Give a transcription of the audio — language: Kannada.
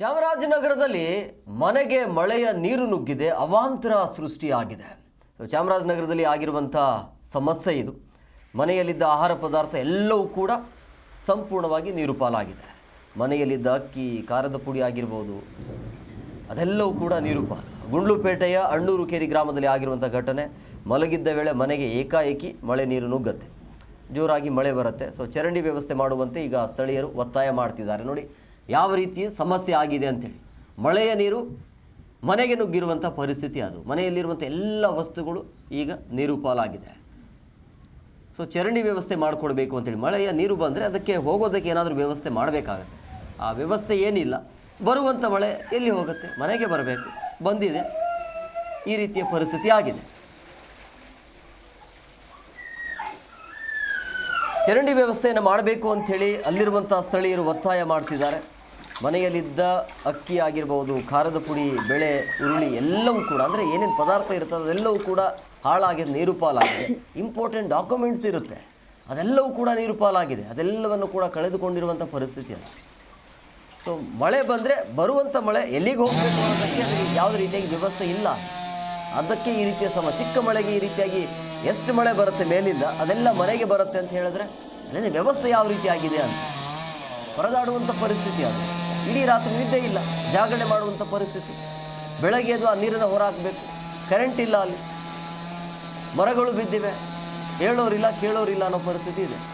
ಚಾಮರಾಜನಗರದಲ್ಲಿ ಮನೆಗೆ ಮಳೆಯ ನೀರು ನುಗ್ಗಿದೆ, ಅವಾಂತರ ಸೃಷ್ಟಿಯಾಗಿದೆ. ಚಾಮರಾಜನಗರದಲ್ಲಿ ಆಗಿರುವಂಥ ಸಮಸ್ಯೆ ಇದು. ಮನೆಯಲ್ಲಿದ್ದ ಆಹಾರ ಪದಾರ್ಥ ಎಲ್ಲವೂ ಕೂಡ ಸಂಪೂರ್ಣವಾಗಿ ನೀರು ಪಾಲಾಗಿದೆ ಮನೆಯಲ್ಲಿದ್ದ ಅಕ್ಕಿ, ಖಾರದ ಪುಡಿ ಆಗಿರ್ಬೋದು, ಅದೆಲ್ಲವೂ ಕೂಡ ನೀರು ಪಾಲು ಗುಂಡ್ಲುಪೇಟೆಯ ಅಣ್ಣೂರು ಕೇರಿ ಗ್ರಾಮದಲ್ಲಿ ಆಗಿರುವಂಥ ಘಟನೆ, ಮಲಗಿದ್ದ ವೇಳೆ ಮನೆಗೆ ಏಕಾಏಕಿ ಮಳೆ ನೀರು ನುಗ್ಗತ್ತೆ. ಜೋರಾಗಿ ಮಳೆ ಬರುತ್ತೆ. ಸೊ ಚರಂಡಿ ವ್ಯವಸ್ಥೆ ಮಾಡುವಂತೆ ಈಗ ಸ್ಥಳೀಯರು ಒತ್ತಾಯ ಮಾಡ್ತಿದ್ದಾರೆ. ನೋಡಿ ಯಾವ ರೀತಿ ಸಮಸ್ಯೆ ಆಗಿದೆ ಅಂತೇಳಿ. ಮಳೆಯ ನೀರು ಮನೆಗೆ ನುಗ್ಗಿರುವಂಥ ಪರಿಸ್ಥಿತಿ ಅದು. ಮನೆಯಲ್ಲಿರುವಂಥ ಎಲ್ಲ ವಸ್ತುಗಳು ಈಗ ನೀರು ಪಾಲಾಗಿದೆ ಸೊ ಚರಂಡಿ ವ್ಯವಸ್ಥೆ ಮಾಡಿಕೊಡ್ಬೇಕು ಅಂತೇಳಿ. ಮಳೆಯ ನೀರು ಬಂದರೆ ಅದಕ್ಕೆ ಹೋಗೋದಕ್ಕೆ ಏನಾದರೂ ವ್ಯವಸ್ಥೆ ಮಾಡಬೇಕಾಗತ್ತೆ. ಆ ವ್ಯವಸ್ಥೆ ಏನಿಲ್ಲ. ಬರುವಂಥ ಮಳೆ ಎಲ್ಲಿ ಹೋಗುತ್ತೆ? ಮನೆಗೆ ಬರಬೇಕು. ಬಂದಿದೆ. ಈ ರೀತಿಯ ಪರಿಸ್ಥಿತಿ ಆಗಿದೆ. ಚರಂಡಿ ವ್ಯವಸ್ಥೆಯನ್ನು ಮಾಡಬೇಕು ಅಂಥೇಳಿ ಅಲ್ಲಿರುವಂಥ ಸ್ಥಳೀಯರು ಒತ್ತಾಯ ಮಾಡ್ತಿದ್ದಾರೆ. ಮನೆಯಲ್ಲಿದ್ದ ಅಕ್ಕಿ ಆಗಿರ್ಬೋದು, ಖಾರದ ಪುಡಿ, ಬೆಳೆ ಉರುಳಿ ಎಲ್ಲವೂ ಕೂಡ, ಅಂದರೆ ಏನೇನು ಪದಾರ್ಥ ಇರ್ತದೆ ಅದೆಲ್ಲವೂ ಕೂಡ ಹಾಳಾಗಿದೆ ನೀರು ಪಾಲಾಗಿದೆ ಇಂಪಾರ್ಟೆಂಟ್ ಡಾಕ್ಯುಮೆಂಟ್ಸ್ ಇರುತ್ತೆ. ಅದೆಲ್ಲವೂ ಕೂಡ ನೀರು ಪಾಲಾಗಿದೆ ಅದೆಲ್ಲವನ್ನು ಕೂಡ ಕಳೆದುಕೊಂಡಿರುವಂಥ ಪರಿಸ್ಥಿತಿ ಅದು. ಸೊ ಮಳೆ ಬಂದರೆ ಬರುವಂಥ ಮಳೆ ಎಲ್ಲಿಗೆ ಹೋಗಬೇಕು ಅನ್ನೋದಕ್ಕೆ ಅದಕ್ಕೆ ಯಾವುದೇ ರೀತಿಯಾಗಿ ವ್ಯವಸ್ಥೆ ಇಲ್ಲ. ಅದಕ್ಕೆ ಈ ರೀತಿಯ ಸಮ, ಚಿಕ್ಕ ಮಳೆಗೆ ಈ ರೀತಿಯಾಗಿ ಎಷ್ಟು ಮಳೆ ಬರುತ್ತೆ ಮೇಲಿಂದ, ಅದೆಲ್ಲ ಮನೆಗೆ ಬರುತ್ತೆ ಅಂತ ಹೇಳಿದ್ರೆ ಅದೇ ವ್ಯವಸ್ಥೆ ಯಾವ ರೀತಿ ಆಗಿದೆ ಅಂತ. ಪರದಾಡುವಂಥ ಪರಿಸ್ಥಿತಿ ಅದು. ಇಡೀ ರಾತ್ರಿ ನಿದ್ದೆ ಇಲ್ಲ ಜಾಗರಣೆ ಮಾಡುವಂಥ ಪರಿಸ್ಥಿತಿ. ಬೆಳಗ್ಗೆ ಅದು ಆ ನೀರನ್ನು ಹೊರಹಾಕಬೇಕು ಕರೆಂಟ್ ಇಲ್ಲ ಅಲ್ಲಿ. ಮರಗಳು ಬಿದ್ದಿವೆ. ಹೇಳೋರಿಲ್ಲ, ಕೇಳೋರಿಲ್ಲ ಅನ್ನೋ ಪರಿಸ್ಥಿತಿ ಇದೆ.